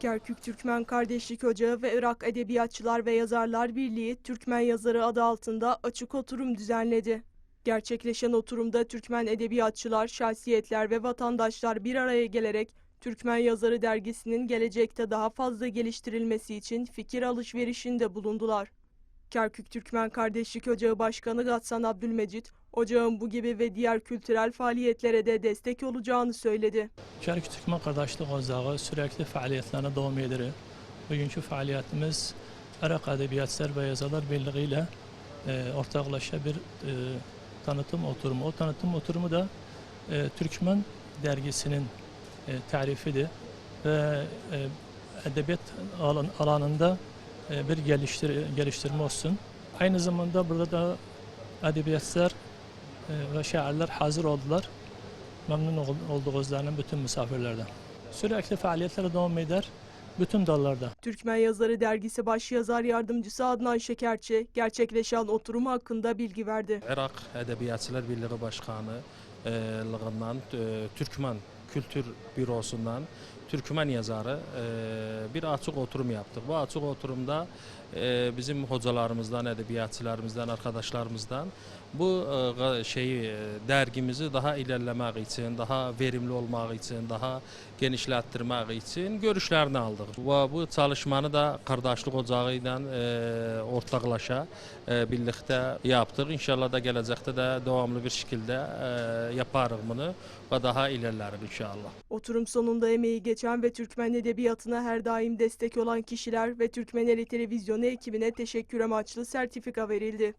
Kerkük Türkmen Kardeşlik Ocağı ve Irak Edebiyatçılar ve Yazarlar Birliği Türkmen Yazarı adı altında açık oturum düzenledi. Gerçekleşen oturumda Türkmen edebiyatçılar, şahsiyetler ve vatandaşlar bir araya gelerek Türkmen Yazarı dergisinin gelecekte daha fazla geliştirilmesi için fikir alışverişinde bulundular. Kerkük Türkmen Kardeşlik Ocağı Başkanı Gatsan Abdülmecit, ocağın bu gibi ve diğer kültürel faaliyetlere de destek olacağını söyledi. Kerkük Türkmen Kardeşlik Ocağı sürekli faaliyetlerine devam ediyor. Bugünkü faaliyetimiz Irak Edebiyatçılar ve Yazarlar Birliği ile e, ortaklaşa bir e, tanıtım oturumu. O tanıtım oturumu da e, Türkmen dergisinin e, tarifidir ve e, edebiyat alan, alanında bir geliştir, geliştirme olsun. Aynı zamanda burada da edebiyatçılar e, ve şairler hazır oldular. Memnun ol- olduğumuzdan bütün misafirlerden. Sürekli faaliyetlere devam eder. Bütün dallarda. Türkmen Yazarı Dergisi Başyazar Yardımcısı Adnan Şekerçi, gerçekleşen oturum hakkında bilgi verdi. Irak Edebiyatçılar Birliği Başkanı e, lığından, e, Türkmen Kültür Bürosu'ndan Türkmen yazarı e, bir açık oturum yaptık. Bu açık oturumda e, bizim hocalarımızdan, edebiyatçılarımızdan, arkadaşlarımızdan bu e, şeyi e, dergimizi daha ilerlemek için, daha verimli olmak için, daha genişlettirmek için görüşlerini aldık. Ve bu çalışmanı da Kardeşlik Ocağı e, ortaklaşa e, birlikte yaptık. İnşallah da gelecekte de devamlı bir şekilde e, yaparız bunu ve daha ilerleriz inşallah. Oturum sonunda emeği geçen ve Türkmen Edebiyatı'na her daim destek olan kişiler ve Türkmeneli Televizyonu ekibine teşekkür amaçlı sertifika verildi.